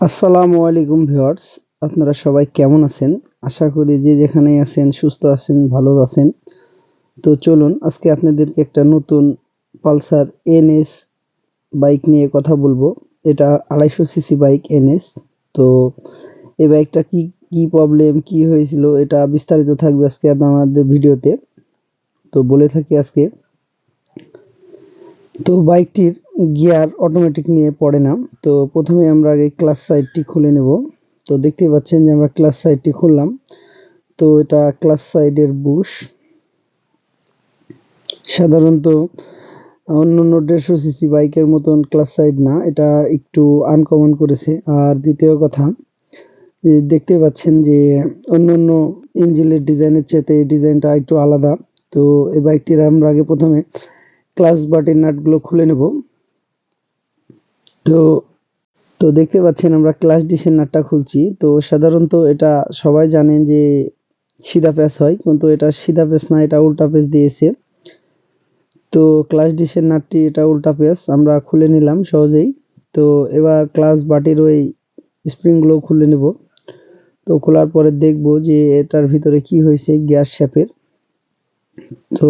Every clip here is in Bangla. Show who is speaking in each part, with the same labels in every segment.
Speaker 1: আসসালামু আলাইকুম ভিউয়ার্স, আপনারা সবাই কেমন আছেন? আশা করি যে যেখানেই আছেন, সুস্থ আছেন, ভালো আছেন। তো চলুন, আজকে আপনাদেরকে একটা নতুন পালসার এনএস বাইক নিয়ে কথা বলব। এটা আড়াইশো সিসি বাইক এনএস। তো এই বাইকটা কি কি প্রবলেম কি হয়েছিল, এটা বিস্তারিত থাকবে আজকে আমাদের ভিডিওতে। তো বলে থাকি আজকে। তো বাইকটির গিয়ার অটোমেটিক নিয়ে পড়ে না। তো প্রথমে আমরা আগে ক্লাস সাইডটি খুলে নেব। তো দেখতেই পাচ্ছেন যে আমরা ক্লাস সাইডটি খুললাম। তো এটা ক্লাস সাইডের বুশ। সাধারণত অন্য অন্য দেড়শো সিসি বাইকের মতন ক্লাস সাইড না, এটা একটু আনকমন করেছে। আর দ্বিতীয় কথা দেখতে পাচ্ছেন যে অন্য অন্য ইঞ্জিনের ডিজাইনের চেয়ে এই ডিজাইনটা একটু আলাদা। তো এই বাইকটির আমরা আগে প্রথমে ক্লাস বাটির নাটগুলো খুলে নেব। তো তো দেখতে পাচ্ছেন আমরা ক্লাস ডিশের নাটটা খুলছি। তো সাধারণত এটা সবাই জানেন যে সিধা প্যাচ হয়, কিন্তু এটা সিধা প্যাচ না, এটা উল্টা প্যাচ দিয়েছে। তো ক্লাস ডিশের নাটটি এটা উল্টা প্যাচ, আমরা খুলে নিলাম সহজেই। তো এবার ক্লাস বাটির ওই স্প্রিংগুলো খুলে নেব। তো খোলার পরে দেখব যে এটার ভিতরে কি হয়েছে গ্যাস শ্যাপের। তো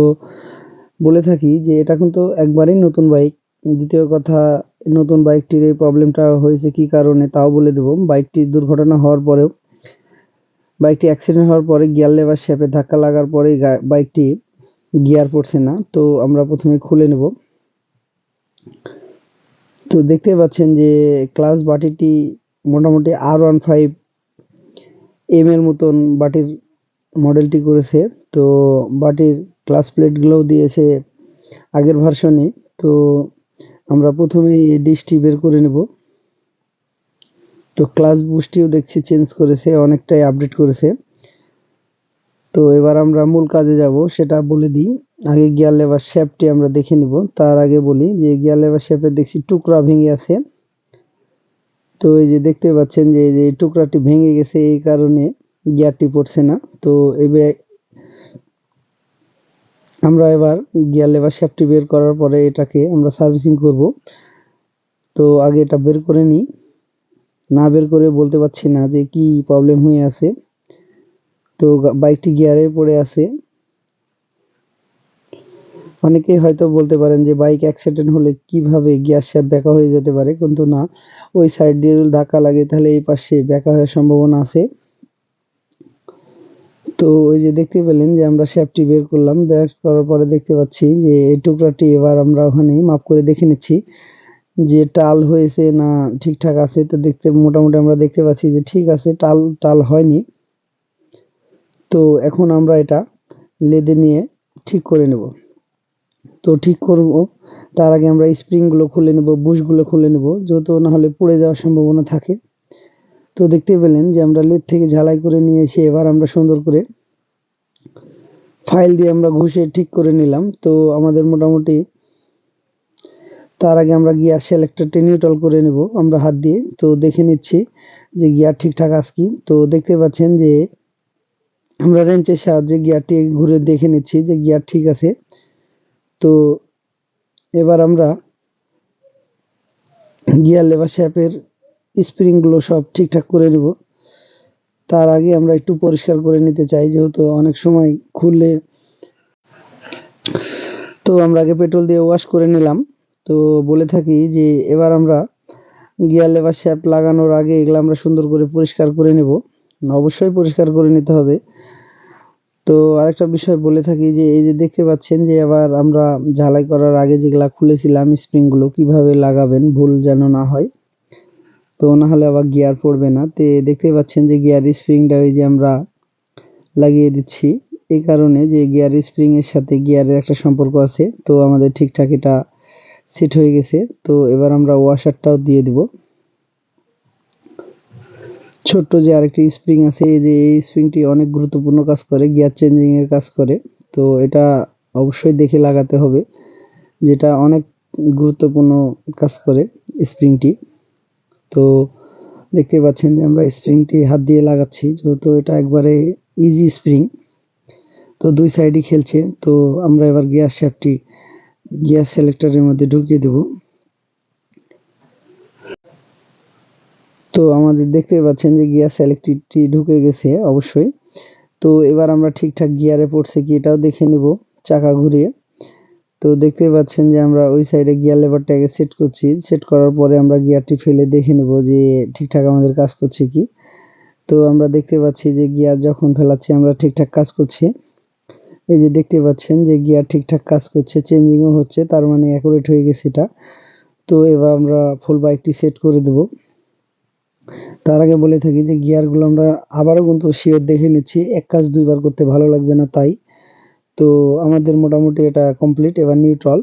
Speaker 1: বলে থাকি যে এটা কিন্তু একবারেই নতুন বাইক। দ্বিতীয় কথা, নতুন বাইকটির এই প্রবলেমটা হয়েছে কি কারণে তাও বলে দেবো। বাইকটি দুর্ঘটনা হওয়ার পরেও, বাইকটি অ্যাক্সিডেন্ট হওয়ার পরে গিয়ার লেবার শ্যাপে ধাক্কা লাগার পরে বাইকটি গিয়ার পড়ছে না। তো আমরা প্রথমে খুলে নেব। তো দেখতে পাচ্ছেন যে ক্লাস বাটিটি মোটামুটি আর ওয়ান ফাইভ এম এর মতন বাটির মডেলটি করেছে। তো বাটির ক্লাস প্লেটগুলোও দিয়েছে আগের ভার্সনে তো আমরা প্রথমে এই ডিশটি বের করে নেব। তো ক্লাস বুস্টিও দেখছি চেঞ্জ করেছে, অনেকটাই আপডেট করেছে। তো এবার আমরা মূল কাজে যাব, সেটা বলে দিই। আগে গিয়ার লেবার শেপটি আমরা দেখে নিব। তার আগে বলি যে গিয়ার লেবার শেপে দেখছি টুকরা ভেঙে আছে। তো এই যে দেখতে পাচ্ছেন যে এই টুকরাটি ভেঙে গেছে এই কারণে গিয়ারটি পড়ছে না। তো এবার আমরা এবার গিয়ার লেবার শ্যাফটটি বের করার পরে এটাকে আমরা সার্ভিসিং করব। তো আগে এটা বের করে নিই। না বের করে বলতে পারছি না যে কি প্রবলেম হয়ে আছে। তো বাইকটি গিয়ারে পড়ে আছে। অনেকেই হয়তো বলতে পারেন যে বাইক অ্যাক্সিডেন্ট হলে কীভাবে গিয়ার শ্যাফট ব্যাকা হয়ে যেতে পারে, কিন্তু না। ওই সাইড দিয়ে যদি ধাক্কা লাগে তাহলে এই পাশে ব্যাকা হওয়ার সম্ভাবনা আছে। তো ওই যে দেখতে পেলেন যে আমরা শ্যাপটি বের করলাম, বের করার পরে দেখতে পাচ্ছি যে এই টুকরাটি এবার আমরা ওখানে মাপ করে দেখে নিচ্ছি যে টাল হয়েছে না ঠিকঠাক আছে। তো দেখতে, মোটামুটি আমরা দেখতে পাচ্ছি যে ঠিক আছে, টাল টাল হয়নি। তো এখন আমরা এটা লেদে নিয়ে ঠিক করে নেব। তো ঠিক করব, তার আগে আমরা স্প্রিংগুলো খুলে নেব, বুশগুলো খুলে নেব, যত না হলে পড়ে যাওয়ার সম্ভাবনা থাকে। তো দেখতে পেলেন যে আমরা লেদ থেকে ঝালাই করে নিয়ে এসে এবার আমরা সুন্দর করে ফাইল দিয়ে আমরা ঘষে ঠিক করে নিলাম। তো আমাদের মোটামুটি তার আগে আমরা গিয়ার সেলেক্টরটি নিউট্রাল করে নেব আমরা হাত দিয়ে। তো দেখে নিচ্ছি যে গিয়ার ঠিকঠাক আছে কি। তো দেখতে পাচ্ছেন যে আমরা রেঞ্চের সাহায্যে গিয়ারটি ঘুরে দেখে নিচ্ছি যে গিয়ার ঠিক আছে। তো এবার আমরা গিয়ার লেবার শ্যাপের স্প্রিংগুলো সব ঠিকঠাক করে নেব। তার আগে আমরা একটু পরিষ্কার করে নিতে চাই, যেহেতু অনেক সময় খুললে তো আমরা আগে পেট্রোল দিয়ে ওয়াশ করে নিলাম। তো বলে থাকি যে, এবার আমরা গিয়ার লেবার শ্যাপ লাগানোর আগে এগুলো আমরা সুন্দর করে পরিষ্কার করে নেব। অবশ্যই পরিষ্কার করে নিতে হবে। তো আরেকটা বিষয় বলে থাকি যে, এই যে দেখতে পাচ্ছেন যে আবার আমরা ঝালাই করার আগে যেগুলা খুলেছিলাম স্প্রিংগুলো কীভাবে লাগাবেন ভুল যেন না হয়। তো না হলে আবার গিয়ার পড়বে না। তো দেখতে পাচ্ছেন যে গিয়ার স্প্রিংটা ওই যে আমরা লাগিয়ে দিচ্ছি। এই কারণে যে গিয়ার স্প্রিং এর সাথে গিয়ারের একটা সম্পর্ক আছে। তো আমাদের ঠিকঠাক এটা সেট হয়ে গেছে। তো এবার আমরা ওয়াশারটাও দিয়ে দিব। ছোট্ট যে আরেকটি স্প্রিং আছে, এই যে এই স্প্রিংটি অনেক গুরুত্বপূর্ণ কাজ করে, গিয়ার চেঞ্জিং এর কাজ করে। তো এটা অবশ্যই দেখে লাগাতে হবে, যেটা অনেক গুরুত্বপূর্ণ কাজ করে স্প্রিংটি। তো দেখতে পাচ্ছেন যে আমরা স্প্রিংটি হাত দিয়ে লাগাচ্ছি, যেহেতু এটা একবারে ইজি স্প্রিং তো দুই সাইডই খেলছে, তো আমরা এবার গিয়ার শ্যাফটটি গিয়ার সিলেক্টরের মধ্যে ঢুকিয়ে দেব। তো আমাদের দেখতে পাচ্ছেন যে গিয়ার সেলেক্টিভটি ঢুকে গেছে অবশ্যই। তো এবার আমরা ঠিকঠাক গিয়ারে পড়ছে কি এটাও দেখে নিব, চাকা ঘুরিয়ে। তো দেখতে পাচ্ছেন যে আমরা ওই সাইডে গিয়ার লেবারটাকে সেট করছি। সেট করার পরে আমরা গিয়ারটি ফেলে দেখে নেব যে ঠিকঠাক আমাদের কাজ করছে কি। তো আমরা দেখতে পাচ্ছি যে গিয়ার যখন ফেলাচ্ছি আমরা ঠিকঠাক কাজ করছি। এই যে দেখতে পাচ্ছেন যে গিয়ার ঠিকঠাক কাজ করছে চেঞ্জিংও হচ্ছে, তার মানে অ্যাকুরেট হয়ে গেছে এটা। তো এবার আমরা ফুল বাইকটি সেট করে দেব। তার আগে বলে থাকি যে গিয়ারগুলো আমরা আবারও কিন্তু শিওর দেখে নিচ্ছি, এক কাজ দুইবার করতে ভালো লাগবে না তাই। তো আমাদের মোটামুটি এটা কমপ্লিট এবার নিউট্রাল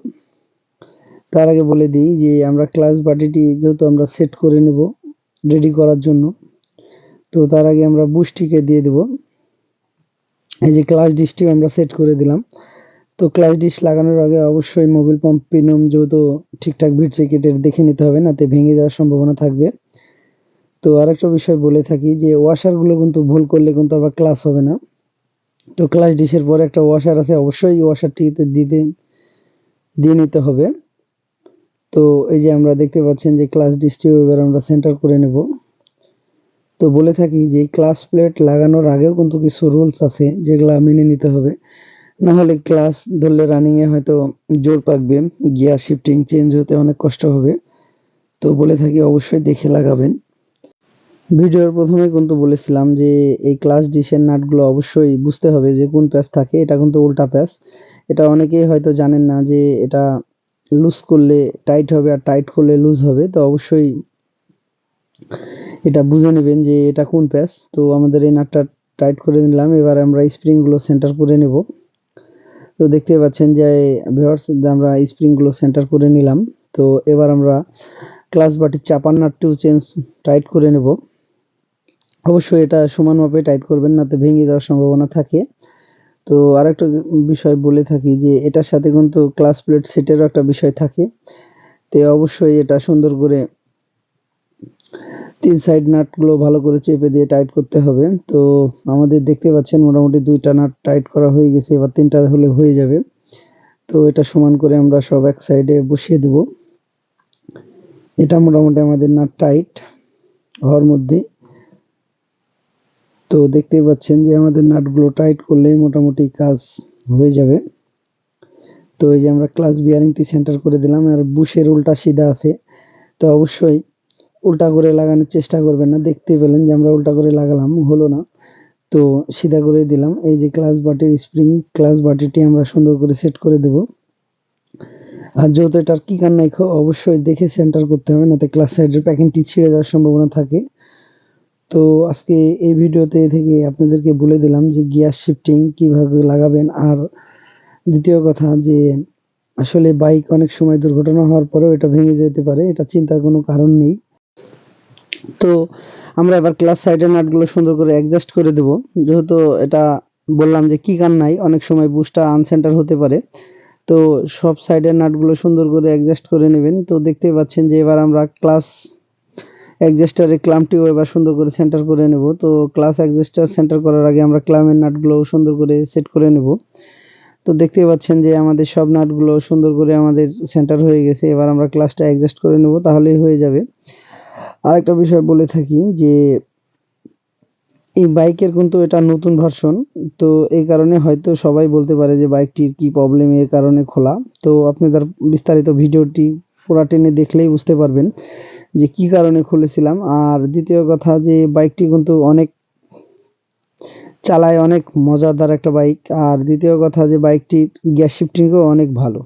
Speaker 1: তার আগে বলে দিই যে আমরা ক্লাস বাটিটি যেহেতু আমরা সেট করে নেব রেডি করার জন্য, তো তার আগে আমরা বুস্টিকে দিয়ে দেব। এই যে ক্লাস ডিশটি আমরা সেট করে দিলাম। তো ক্লাস ডিশ লাগানোর আগে অবশ্যই মোবিল পাম্প পিনম যেহেতু ঠিকঠাক ভিড়ছে কেটে দেখে নিতে হবে নাতে ভেঙে যাওয়ার সম্ভাবনা থাকবে। তো আরেকটা বিষয় বলে থাকি যে ওয়াশারগুলো কিন্তু ভুল করলে কিন্তু আবার ক্লাস হবে না। তো ক্লাস ডিশের পরে একটা ওয়াশার আছে, অবশ্যই ওয়াশারটিতে দিতে, দিয়ে নিতে হবে। তো এই যে আমরা দেখতে পাচ্ছেন যে ক্লাস ডিশটিও এবার আমরা সেন্টার করে নেব। তো বলে থাকি যে ক্লাস প্লেট লাগানোর আগেও কিন্তু কিছু রুলস আছে, যেগুলা মেনে নিতে হবে। না হলে ক্লাস ধরলে রানিংয়ে হয়তো জোর পাকবে গিয়ার শিফটিং চেঞ্জ হতে অনেক কষ্ট হবে। তো বলে থাকি অবশ্যই দেখে লাগাবেন। ভিডিওর প্রথমে কিন্তু বলেছিলাম যে এই ক্লাস ডিশের নাটগুলো অবশ্যই বুঝতে হবে যে কোন প্যাচ থাকে, এটা কিন্তু উল্টা প্যাচ এটা অনেকেই হয়তো জানেন না যে এটা লুজ করলে টাইট হবে আর টাইট করলে লুজ হবে, তো অবশ্যই এটা বুঝে নেবেন যে এটা কোন প্যাচ তো আমাদের এই নাটটা টাইট করে নিলাম, এবার আমরা স্প্রিংগুলো সেন্টার করে নেব। তো দেখতে পাচ্ছেন যে ভিউয়ার্স আমরা স্প্রিংগুলো সেন্টার করে নিলাম। তো এবার আমরা ক্লাস বাটির চাপার নাটটিও চেঞ্জ টাইট করে নেব। অবশ্যই এটা সমান মাপে টাইট করবেন না, তো ভেঙে যাওয়ার সম্ভাবনা থাকে। তো আরেকটা বিষয় বলে থাকি যে, এটার সাথে কিন্তু ক্লাস প্লেট সেটেরও একটা বিষয় থাকে। তো অবশ্যই এটা সুন্দর করে তিন সাইড নাটগুলো ভালো করে চেপে দিয়ে টাইট করতে হবে। তো আমাদের দেখতে পাচ্ছেন মোটামুটি দুইটা নাট টাইট করা হয়ে গেছে, এবার তিনটা হলে হয়ে যাবে। তো এটা সমান করে আমরা সব এক সাইডে বসিয়ে দেব। এটা মোটামুটি আমাদের নাট টাইট হওয়ার মধ্যে। তো দেখতেই পাচ্ছেন যে আমাদের নাটগুলো টাইট করলেই মোটামুটি কাজ হয়ে যাবে। তো এই যে আমরা ক্লাস বিয়ারিংটি সেন্টার করে দিলাম, আর বুশের উল্টা সিধা আছে। তো অবশ্যই উল্টা করে লাগানোর চেষ্টা করবেন না দেখতে পেলেন যে আমরা উল্টা করে লাগালাম, হলো না। তো সিধা করে দিলাম, এই যে ক্লাস বাটির স্প্রিং, ক্লাস বাটিটি আমরা সুন্দর করে সেট করে দেব। আর যেহেতু এটার কি কান নাই অবশ্যই দেখে সেন্টার করতে হবে, নাতে ক্লাস সাইডের প্যাকিংটি ছিঁড়ে যাওয়ার সম্ভাবনা থাকে। তো আজকে এই ভিডিওতে থেকে আপনাদেরকে বলে দিলাম যে গিয়ার শিফটিং কীভাবে লাগাবেন। আর দ্বিতীয় কথা যে, আসলে বাইক অনেক সময় দুর্ঘটনা হওয়ার পরেও এটা ভেঙে যেতে পারে, এটা চিন্তার কোনো কারণ নেই। তো আমরা এবার ক্লাস সাইডের নাটগুলো সুন্দর করে অ্যাডজাস্ট করে দেব। যেহেতু এটা বললাম যে কি কান নাই, অনেক সময় বুস্টটা আনসেন্টার হতে পারে। তো সব সাইডের নাটগুলো সুন্দর করে অ্যাডজাস্ট করে নেবেন। তো দেখতে পাচ্ছেন যে এবার আমরা ক্লাস অ্যাডজাস্টারের ক্লামটিও এবার সুন্দর করে সেন্টার করে নেব। তো ক্লাস অ্যাডজাস্টার সেন্টার করার আগে আমরা ক্লামের নাটগুলো সুন্দর করে সেট করে নেব। তো দেখতে পাচ্ছেন যে আমাদের সব নাটগুলো সুন্দর করে আমাদের সেন্টার হয়ে গেছে। এবার আমরা ক্লাসটা অ্যাডজাস্ট করে নেব, তাহলেই হয়ে যাবে। আরেকটা বিষয় বলে থাকি যে, এই বাইকের কিন্তু এটা নতুন ভার্সন তো এই কারণে হয়তো সবাই বলতে পারে যে বাইকটির কি প্রবলেম এর কারণে খোলা। তো আপনি তার বিস্তারিত ভিডিওটি পুরা টেনে দেখলেই বুঝতে পারবেন। যে কি কারণে খুলেছিলাম? আর দ্বিতীয় কথা যে বাইকটি কিন্তু অনেক চালায়, অনেক মজাদার একটা বাইক। আর দ্বিতীয় কথা যে বাইকটির গ্যাস শিফটিংও অনেক ভালো।